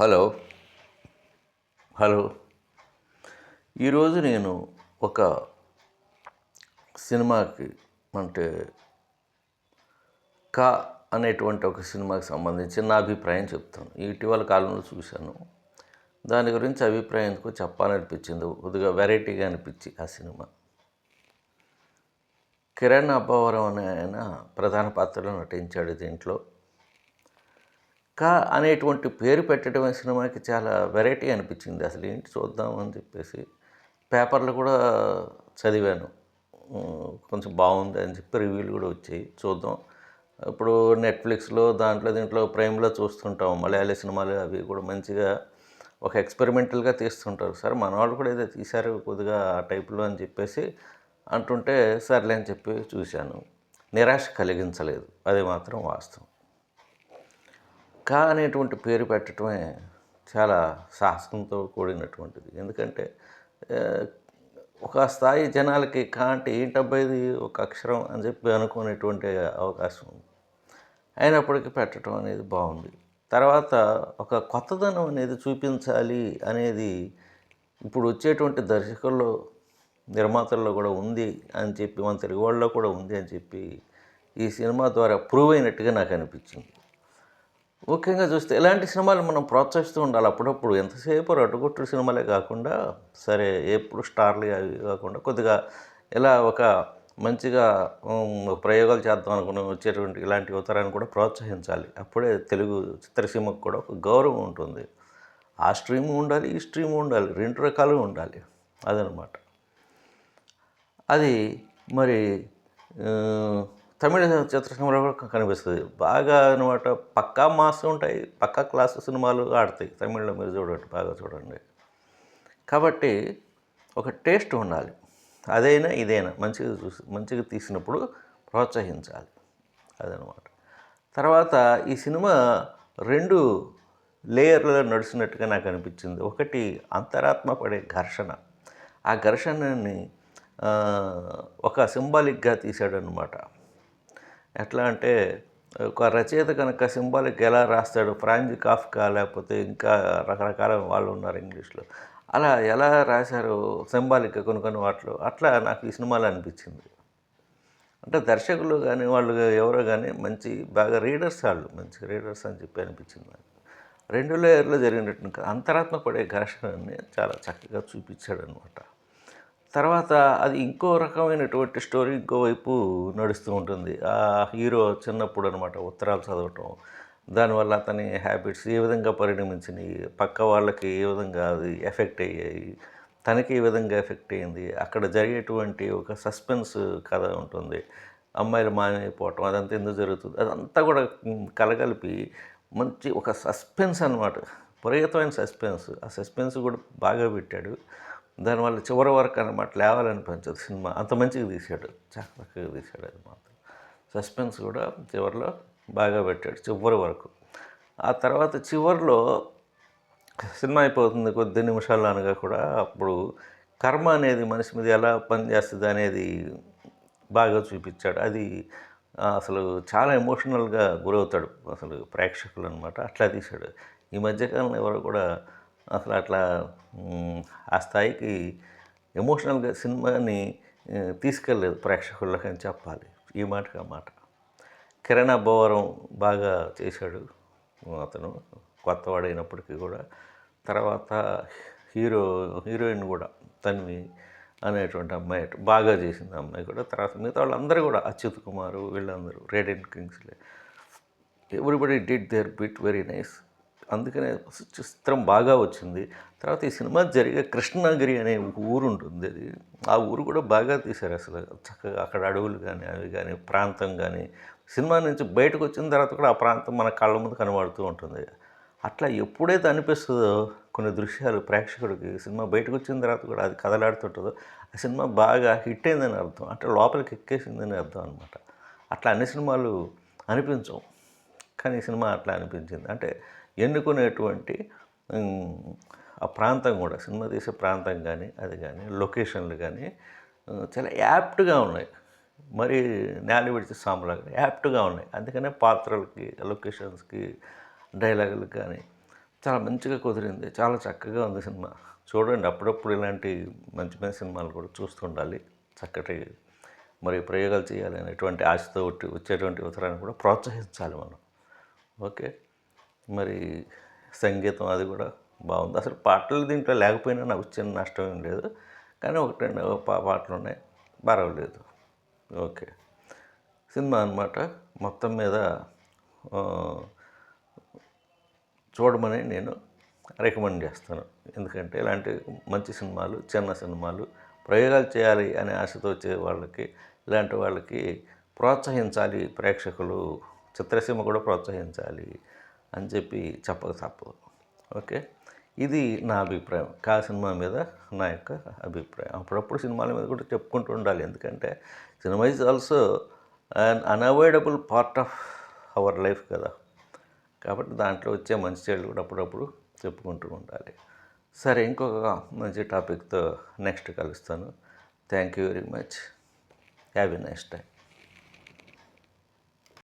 Hello. Hello. ఈరోజు నేను ఒక సినిమాకి అంటే కా అనేటువంటి ఒక సినిమాకి సంబంధించి నా అభిప్రాయం చెప్తాను. ఇటీవల కాలంలో చూశాను. దాని గురించి అభిప్రాయం చెప్పాలనిపించింది. కొద్దిగా వెరైటీగా అనిపించి ఆ సినిమా. కిరణ్ అబ్బవరం అనే ఆయన ప్రధాన పాత్రలో నటించాడు దీంట్లో. కా అనేటువంటి పేరు పెట్టడం సినిమాకి చాలా వెరైటీ అనిపించింది. అసలు ఏంటి చూద్దాం అని చెప్పేసి పేపర్లు కూడా చదివాను. కొంచెం బాగుంది అని చెప్పి రివ్యూలు కూడా వచ్చాయి. చూద్దాం. ఇప్పుడు నెట్ఫ్లిక్స్లో దాంట్లో దీంట్లో ప్రైమ్లో చూస్తుంటాం. మలయాళీ సినిమాలు అవి కూడా మంచిగా ఒక ఎక్స్పెరిమెంటల్గా తీస్తుంటారు. సరే మన వాళ్ళు కూడా ఏదో తీశారు కొద్దిగా ఆ టైప్లో అని చెప్పేసి అంటుంటే సర్లే అని చెప్పి చూశాను. నిరాశ కలిగించలేదు. అది మాత్రం వాస్తవం. కా అనేటువంటి పేరు పెట్టడమే చాలా సాహసంతో కూడినటువంటిది. ఎందుకంటే ఒక స్థాయి జనాలకి కా అంటే ఏంటబ్బా ఇది ఒక అక్షరం అని చెప్పి అనుకునేటువంటి అవకాశం ఉంది. అయినప్పటికీ పెట్టడం అనేది బాగుంది. తర్వాత ఒక కొత్తదనం అనేది చూపించాలి అనేది ఇప్పుడు వచ్చేటువంటి దర్శకుల్లో నిర్మాతల్లో కూడా ఉంది అని చెప్పి మన తెలుగు వాళ్ళలో కూడా ఉంది అని చెప్పి ఈ సినిమా ద్వారా ప్రూవ్ అయినట్టుగా నాకు అనిపించింది. ముఖ్యంగా చూస్తే ఇలాంటి సినిమాలు మనం ప్రోత్సహిస్తూ ఉండాలి. అప్పుడప్పుడు ఎంతసేపు రట్టుకొట్టు సినిమాలే కాకుండా సరే ఎప్పుడు స్టార్లు అవి కాకుండా కొద్దిగా ఇలా ఒక మంచిగా ప్రయోగాలు చేద్దాం అనుకుని వచ్చేటువంటి ఇలాంటి యువతరాన్ని కూడా ప్రోత్సహించాలి. అప్పుడే తెలుగు చిత్రసీమకు కూడా ఒక గౌరవం ఉంటుంది. ఆ స్ట్రీమ్ ఉండాలి ఈ స్ట్రీమ్ ఉండాలి రెండు రకాలు ఉండాలి. అదనమాట. అది మరి తమిళ చిత్రసీమలో కూడా కనిపిస్తుంది. బాగా అనమాట పక్కా మాస్ ఉంటాయి పక్కా క్లాస్ సినిమాలు ఆడతాయి తమిళలో మీరు చూడండి బాగా చూడండి. కాబట్టి ఒక టేస్ట్ ఉండాలి. అదైనా ఇదైనా మంచిగా చూసి మంచిగా తీసినప్పుడు ప్రోత్సహించాలి. అదనమాట తర్వాత ఈ సినిమా రెండు లేయర్లలో నడిచినట్టుగా నాకు అనిపించింది. ఒకటి అంతరాత్మ పడే ఘర్షణ. ఆ ఘర్షణని ఒక సింబాలిక్గా తీశాడనమాట ఎట్లా అంటే ఒక రచయిత కనుక సింబాలిక్ ఎలా రాస్తాడు ఫ్రాంజ్ కాఫ్కా లేకపోతే ఇంకా రకరకాల వాళ్ళు ఉన్నారు ఇంగ్లీష్లో. అలా ఎలా రాశారు సింబాలిక్ కొన్ని కొన్ని వాటిలో? అట్లా నాకు ఈ సినిమాలో అనిపించింది. అంటే దర్శకులు కానీ వాళ్ళు ఎవరో కానీ మంచి బాగా రీడర్స్ వాళ్ళు మంచి రీడర్స్ అని చెప్పి అనిపించింది నాకు. రెండు లేయర్లో జరిగినట్టు అంతరాత్మ పడే ఘర్షణని చాలా చక్కగా చూపించాడు అనమాట తర్వాత అది ఇంకో రకమైనటువంటి స్టోరీ ఇంకో వైపు నడుస్తూ ఉంటుంది. ఆ హీరో చిన్నప్పుడు అనమాట ఉత్తరాలు చదవటం దానివల్ల అతని హ్యాబిట్స్ ఏ విధంగా పరిణమించినాయి పక్క వాళ్ళకి ఏ విధంగా అది ఎఫెక్ట్ అయ్యాయి తనకి ఏ విధంగా ఎఫెక్ట్ అయింది అక్కడ జరిగేటువంటి ఒక సస్పెన్స్ కథ ఉంటుంది. అమ్మాయిలు మాయమైపోవటం అదంతా ఎందుకు జరుగుతుంది అదంతా కూడా కలగలిపి మంచి ఒక సస్పెన్స్ అనమాట విపరీతమైన సస్పెన్స్. ఆ సస్పెన్స్ కూడా బాగా పెట్టాడు. దానివల్ల చివరి వరకు అనమాట లేవాలనిపించదు సినిమా. అంత మంచిగా తీశాడు. చాలా చక్కగా తీశాడు అది మాత్రం. సస్పెన్స్ కూడా చివరిలో బాగా పెట్టాడు చివరి వరకు. ఆ తర్వాత చివరిలో సినిమా అయిపోతుంది కొద్ది నిమిషాలు అనగా కూడా అప్పుడు కర్మ అనేది మనిషి మీద ఎలా పనిచేస్తుంది అనేది బాగా చూపించాడు. అది అసలు చాలా ఎమోషనల్గా గురవుతాడు అసలు ప్రేక్షకులు అనమాట అట్లా తీశాడు. ఈ మధ్యకాలంలో ఎవరు కూడా అసలు అట్లా ఆ స్థాయికి ఎమోషనల్గా సినిమాని తీసుకెళ్ళలేదు ప్రేక్షకుల్లోకి అని చెప్పాలి. ఈ మాటకు ఆ మాట. కిరణ్ అబ్బవరం బాగా చేశాడు అతను. కొత్తవాడైనప్పటికీ కూడా. తర్వాత హీరో హీరోయిన్ కూడా తన్వి అనేటువంటి అమ్మాయి బాగా చేసింది అమ్మాయి కూడా. తర్వాత మిగతా వాళ్ళందరూ కూడా అచ్యుత్ కుమారు వీళ్ళందరూ radian Kingsley everybody did their bit very nice అందుకనే చిత్రం బాగా వచ్చింది. తర్వాత ఈ సినిమా జరిగే కృష్ణగిరి అనే ఊరు ఉంటుంది. అది ఆ ఊరు కూడా బాగా తీశారు అసలు. చక్కగా అక్కడ అడవులు కానీ అవి కానీ ప్రాంతం కానీ సినిమా నుంచి బయటకు వచ్చిన తర్వాత కూడా ఆ ప్రాంతం మన కళ్ళ ముందు కనబడుతూ ఉంటుంది. అట్లా ఎప్పుడైతే అనిపిస్తుందో కొన్ని దృశ్యాలు ప్రేక్షకుడికి సినిమా బయటకు వచ్చిన తర్వాత కూడా అది కదలాడుతుంటుందో ఆ సినిమా బాగా హిట్ అయిందని అర్థం. అంటే లోపలికి ఎక్కేసిందని అర్థం అనమాట అట్లా అన్ని సినిమాలు అనిపించవు. కానీ ఈ సినిమా అట్లా అనిపించింది. అంటే ఎన్నుకునేటువంటి ఆ ప్రాంతం కూడా సినిమా తీసే ప్రాంతం కానీ అది కానీ లొకేషన్లు కానీ చాలా యాప్ట్గా ఉన్నాయి. మరి నేల విడిచి సాంబలాగా యాప్ట్గా ఉన్నాయి. అందుకనే పాత్రలకి లొకేషన్స్కి డైలాగులకు కానీ చాలా మంచిగా కుదిరింది. చాలా చక్కగా ఉంది సినిమా. చూడండి అప్పుడప్పుడు ఇలాంటి మంచి మంచి సినిమాలు కూడా చూస్తుండాలి. చక్కటి మరి ప్రయోగాలు చేయాలి అనేటువంటి ఆశతో వచ్చేటువంటి ఉత్తరాన్ని కూడా ప్రోత్సహించాలి మనం. ఓకే? మరి సంగీతం అది కూడా బాగుంది. అసలు పాటలు దీంట్లో లేకపోయినా నాకు చిన్న నష్టం ఏం లేదు. కానీ ఒకటి రెండు పా- పాటలు ఉన్నాయి. పర్వాలేదు. ఓకే. సినిమా అన్నమాట. మొత్తం మీద చూడమని నేను రికమెండ్ చేస్తాను. ఎందుకంటే ఇలాంటి మంచి సినిమాలు చిన్న సినిమాలు ప్రయోగాలు చేయాలి అనే ఆశతో వచ్చే వాళ్ళకి ఇలాంటి వాళ్ళకి ప్రోత్సహించాలి. ప్రేక్షకులు చిత్రసీమ కూడా ప్రోత్సహించాలి. అని చెప్పి చెప్పక తప్పదు. ఓకే? ఇది నా అభిప్రాయం. కా సినిమా మీద నా యొక్క అభిప్రాయం. అప్పుడప్పుడు సినిమాల మీద కూడా చెప్పుకుంటూ ఉండాలి. ఎందుకంటే cinema is also an unavoidable part of our life కదా. కాబట్టి దాంట్లో వచ్చే మంచి చెడు కూడా అప్పుడప్పుడు చెప్పుకుంటూ ఉండాలి. సరే ఇంకొక మంచి టాపిక్తో నెక్స్ట్ కలుస్తాను. Thank you very much have a nice time